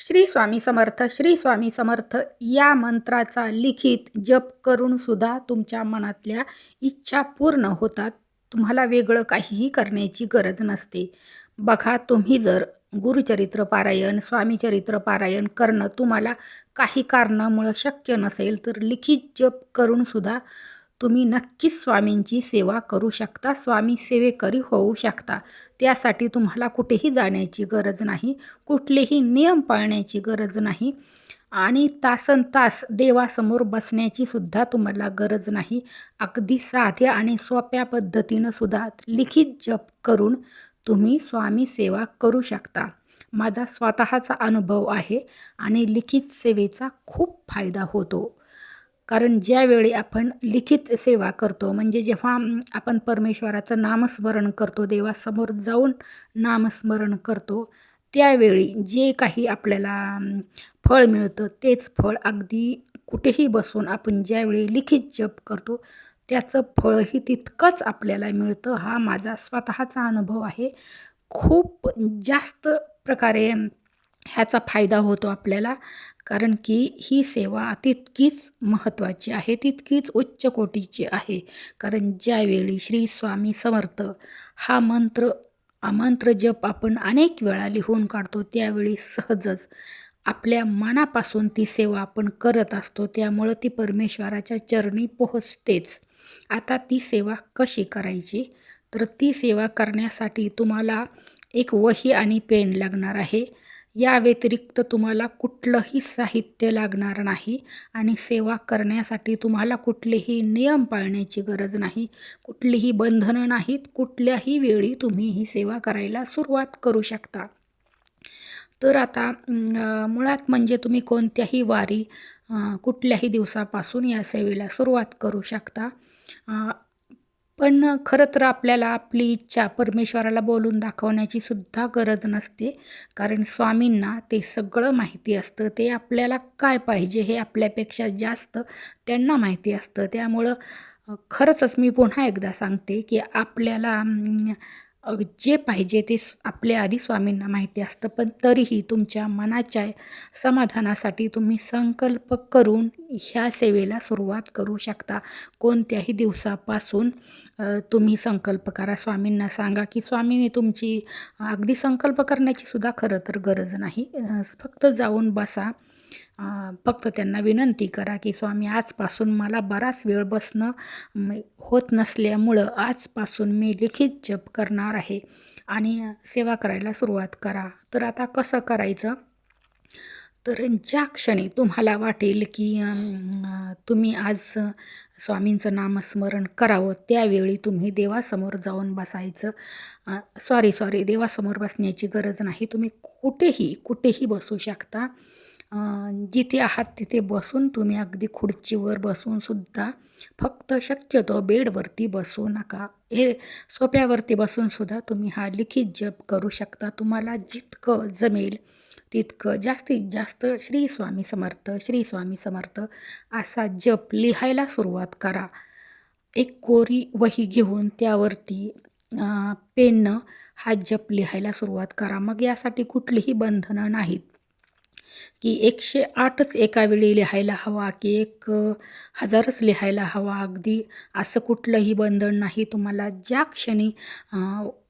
श्री स्वामी समर्थ श्री स्वामी समर्थ या मंत्राचा लिखित जप करून सुद्धा तुमच्या मनातल्या इच्छा पूर्ण होतात. तुम्हाला वेगळं काहीही करण्याची गरज नसते. बघा तुम्ही जर गुरुचरित्र पारायण स्वामीचरित्र पारायण करणं तुम्हाला काही कारणामुळं शक्य नसेल तर लिखित जप करून सुद्धा तुम्ही नक्कीच स्वामींची सेवा करू शकता स्वामी सेवेकरी होऊ शकता. त्यासाठी तुम्हाला कुठेही जाण्याची गरज नाही कुठलेही नियम पाळण्याची गरज नाही आणि तासन तास देवासमोर बसण्याची सुद्धा तुम्हाला गरज नाही. अगदी साध्या आणि सोप्या पद्धतीनं सुद्धा लिखित जप करून तुम्ही स्वामी सेवा करू शकता. माझा स्वतःचा अनुभव आहे आणि लिखित सेवेचा खूप फायदा होतो. कारण ज्यावेळी आपण लिखित सेवा करतो म्हणजे जेव्हा आपण परमेश्वराचं नामस्मरण करतो देवासमोर जाऊन नामस्मरण करतो त्यावेळी जे काही आपल्याला फळ मिळतं तेच फळ अगदी कुठेही बसून आपण ज्यावेळी लिखित जप करतो त्याचं फळही तितकंच आपल्याला मिळतं हा माझा स्वतःचा अनुभव आहे. खूप जास्त प्रकारे ह्याचा फायदा होतो आपल्याला. कारण की ही सेवा तितकीच महत्त्वाची आहे तितकीच उच्च कोटीची आहे. कारण ज्यावेळी श्री स्वामी समर्थ हा मंत्र मंत्र जप आपण अनेक वेळा लिहून काढतो त्यावेळी सहजच आपल्या मनापासून ती सेवा आपण करत असतो त्यामुळं ती परमेश्वराच्या चरणी पोहोचतेच. आता ती सेवा कशी करायची? तर ती सेवा करण्यासाठी तुम्हाला एक वही आणि पेन लागणार आहे. या व्यतिरिक्त तुम्हाला कुठलंही साहित्य लागणार नाही आणि सेवा करण्यासाठी तुम्हाला कुठलेही नियम पाळण्याची गरज नाही. कुठलीही बंधनं नाहीत. कुठल्याही वेळी तुम्ही ही सेवा करायला सुरुवात करू शकता. तर आता मुळात म्हणजे तुम्ही कोणत्याही वारी कुठल्याही दिवसापासून या सेवेला सुरुवात करू शकता. पण खरं तर आपल्याला आपली इच्छा परमेश्वराला बोलून दाखवण्याची सुद्धा गरज नसते. कारण स्वामींना ते सगळं माहिती असतं. ते आपल्याला काय पाहिजे हे आपल्यापेक्षा जास्त त्यांना माहिती असतं. त्यामुळं खरंच मी पुन्हा एकदा सांगते की आपल्याला जे पाहिजे ते आपल्या आधी स्वामींना माहिती असतं पण तरीही तुमच्या मनाच्या समाधानासाठी तुम्ही संकल्प करून ह्या सेवेला सुरुवात करू शकता. कोणत्याही दिवसापासून तुम्ही संकल्प करा. स्वामींना सांगा की स्वामी मी तुमची अगदी संकल्प करण्याची सुद्धा खरं तर गरज नाही. फक्त जाऊन बसा. फक्त त्यांना विनंती करा की स्वामी आजपासून मला बराच वेळ बसणं होत नसल्यामुळं आजपासून मी लिखित जप करणार आहे आणि सेवा करायला सुरुवात करा. तर आता कसं करायचं? तर ज्या क्षणी तुम्हाला वाटेल की तुम्ही आज स्वामींचं नामस्मरण करावं त्यावेळी तुम्ही देवासमोर जाऊन बसायचं. सॉरी सॉरी देवासमोर बसण्याची गरज नाही. तुम्ही कुठेही कुठेही बसू शकता. जिथे आहात तिथे बसून तुम्ही अगदी खुर्चीवर बसूनसुद्धा फक्त शक्यतो बेडवरती बसू नका. हे सोप्यावरती बसूनसुद्धा तुम्ही हा लिखित जप करू शकता. तुम्हाला जितकं जमेल तितकं जास्तीत जास्त श्री स्वामी समर्थ श्री स्वामी समर्थ असा जप लिहायला सुरुवात करा. एक कोरी वही घेऊन त्यावरती पेननं हा जप लिहायला सुरुवात करा. मग यासाठी कुठलीही बंधनं नाहीत. की एकशे आठच एका वेळी लिहायला हवा की एक हजारच लिहायला हवा. अगदी असं कुठलंही बंधन नाही. तुम्हाला ज्या क्षणी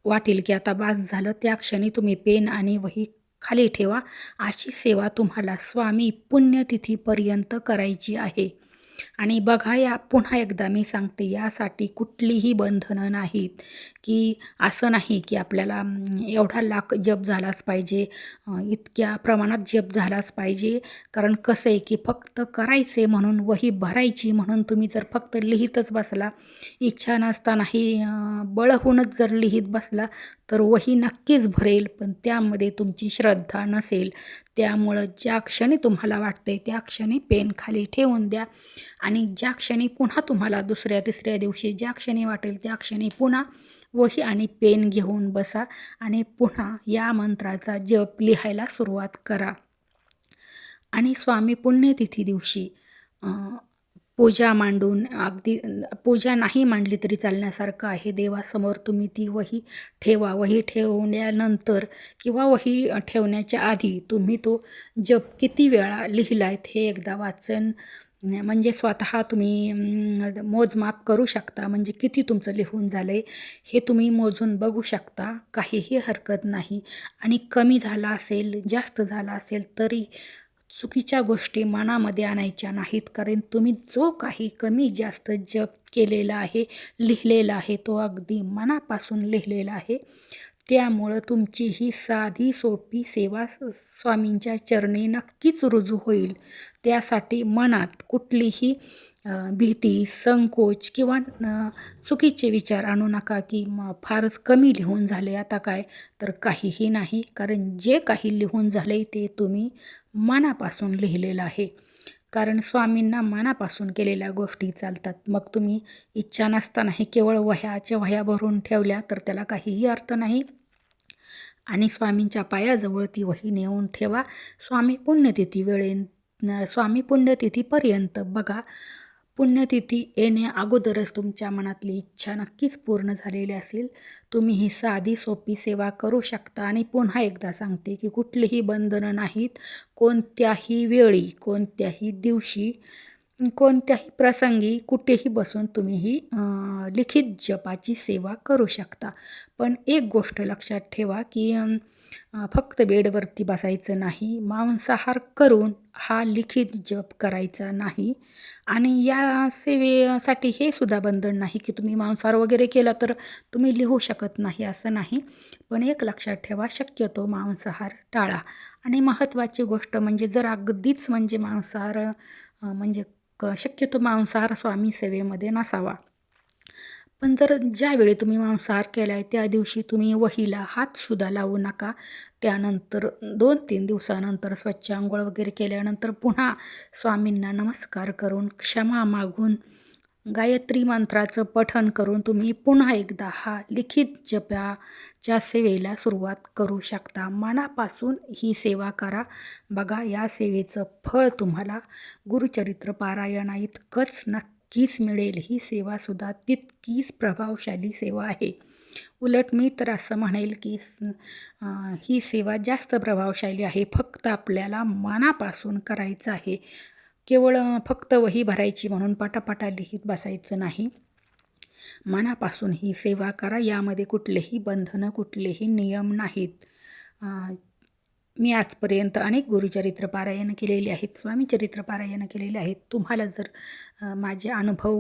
वाटेल की आता बास झालं त्या क्षणी तुम्ही पेन आणि वही खाली ठेवा. अशी सेवा तुम्हाला स्वामी पुण्यतिथीपर्यंत करायची आहे. आणि बघा या पुन्हा एकदा मी सांगते यासाठी कुठलीही बंधनं नाहीत की असं नाही की आपल्याला एवढा लाख जप झालाच पाहिजे इतक्या प्रमाणात जप झालाच पाहिजे. कारण कसं आहे की फक्त करायचे म्हणून वही भरायची म्हणून तुम्ही जर फक्त लिहितच बसला इच्छा नसतानाही बळहूनच जर लिहित बसला तर वही नक्कीच भरेल पण त्यामध्ये तुमची श्रद्धा नसेल. त्यामुळं ज्या क्षणी तुम्हाला वाटते त्या क्षणी पेन खाली ठेवून द्या. आणि ज्या क्षणी पुन्हा तुम्हाला दुसऱ्या तिसऱ्या दिवशी ज्या क्षणी वाटेल त्या क्षणी पुन्हा वही आणि पेन घेऊन बसा आणि पुन्हा या मंत्राचा जप लिहायला सुरुवात करा. आणि स्वामी पुण्यतिथी दिवशी पूजा मांडून अगदी पूजा नाही मांडली तरी चालण्यासारखं आहे. देवासमोर तुम्ही ती वही ठेवा. वही ठेवण्यानंतर किंवा वही ठेवण्याच्या आधी तुम्ही तो जप किती वेळा लिहिला आहेत हे एकदा वाचन म्हणजे स्वतः तुम्ही मोजमाप करू शकता. म्हणजे किती तुमचं लिहून झालं आहे हे तुम्ही मोजून बघू शकता. काहीही हरकत नाही. आणि कमी झाला असेल जास्त झाला असेल तरी चुकीच्या गोष्टी मनामध्ये आणायच्या नाहीत. कारण तुम्ही जो काही कमी जास्त जप केलेला आहे लिहिलेला आहे तो अगदी मनापासून लिहिलेला आहे. त्यामुळं तुमची ही साधी सोपी सेवा स- स्वामींच्या चरणी नक्कीच रुजू होईल. त्यासाठी मनात कुठलीही भीती संकोच किंवा चुकीचे विचार आणू नका की म फारच कमी लिहून झाले आता काय? तर काहीही नाही. कारण जे काही लिहून झाले ते तुम्ही मनापासून लिहिलेलं आहे. कारण स्वामींना मनापासून केलेल्या गोष्टी चालतात. मग तुम्ही इच्छा नसतानाही केवळ वह्याच्या वह्या भरून ठेवल्या तर त्याला काहीही अर्थ नाही. आणि स्वामींच्या पायाजवळ ती वही नेऊन ठेवा. स्वामी पुण्यतिथी वेळे स्वामी पुण्यतिथीपर्यंत बघा. पुण्यतिथी येण्या अगोदरच तुमच्या मनातली इच्छा नक्कीच पूर्ण झालेली असेल. तुम्ही ही साधी सोपी सेवा करू शकता. आणि पुन्हा एकदा सांगते की कुठलीही बंधनं नाहीत. कोणत्याही वेळी कोणत्याही दिवशी कोणत्याही प्रसंगी कुठेही बसून तुम्ही ही लिखित जपाची सेवा करू शकता. पण एक गोष्ट लक्षात ठेवा की फक्त बेडवरती बसायचं नाही मांसाहार करून हा लिखित जप करायचा नाही. आणि या सेवेसाठी हे सुद्धा बंधन नाही की तुम्ही मांसाहार वगैरे केला तर तुम्ही लिहू शकत नाही असं नाही. पण एक लक्षात ठेवा शक्यतो मांसाहार टाळा. आणि महत्त्वाची गोष्ट म्हणजे जर अगदीच म्हणजे मांसाहार म्हणजे क शक्यतो मांसाहार स्वामी सेवेमध्ये नसावा. पण जर ज्यावेळी तुम्ही मांसाहार केला आहे त्या दिवशी तुम्ही वहीला हातसुद्धा लावू नका. त्यानंतर दोन तीन दिवसानंतर स्वच्छ आंघोळ वगैरे केल्यानंतर पुन्हा स्वामींना नमस्कार करून क्षमा मागून गायत्री मंत्राचं पठण करून तुम्ही पुन्हा एकदा हा लिखित जपाच्या सेवेला सुरुवात करू शकता. मनापासून ही सेवा करा. बघा या सेवेचं फळ तुम्हाला गुरुचरित्र पारायणा इतकंच नक्कीच मिळेल. ही सेवासुद्धा तितकीच प्रभावशाली सेवा आहे. उलट मी तर असं म्हणेल की ही सेवा जास्त प्रभावशाली आहे. फक्त आपल्याला मनापासून करायचं आहे. केवळ फक्त वही भरायची म्हणून पाटापाटा लिहित बसायचं नाही. मनापासून ही सेवा करा यामध्ये कुठलेही बंधनं कुठलेही नियम नाहीत. मी आजपर्यंत अनेक गुरुचरित्र पारायण केलेली आहेत स्वामी चरित्र पारायण केलेले आहेत. तुम्हाला जर माझे अनुभव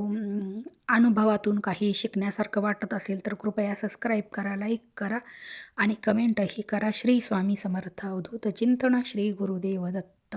अनुभवातून काही शिकण्यासारखं वाटत असेल तर कृपया सबस्क्राईब करा लाईक करा आणि कमेंटही करा. श्री स्वामी समर्थ अवधूत चिंतन श्री गुरुदेव दत्त.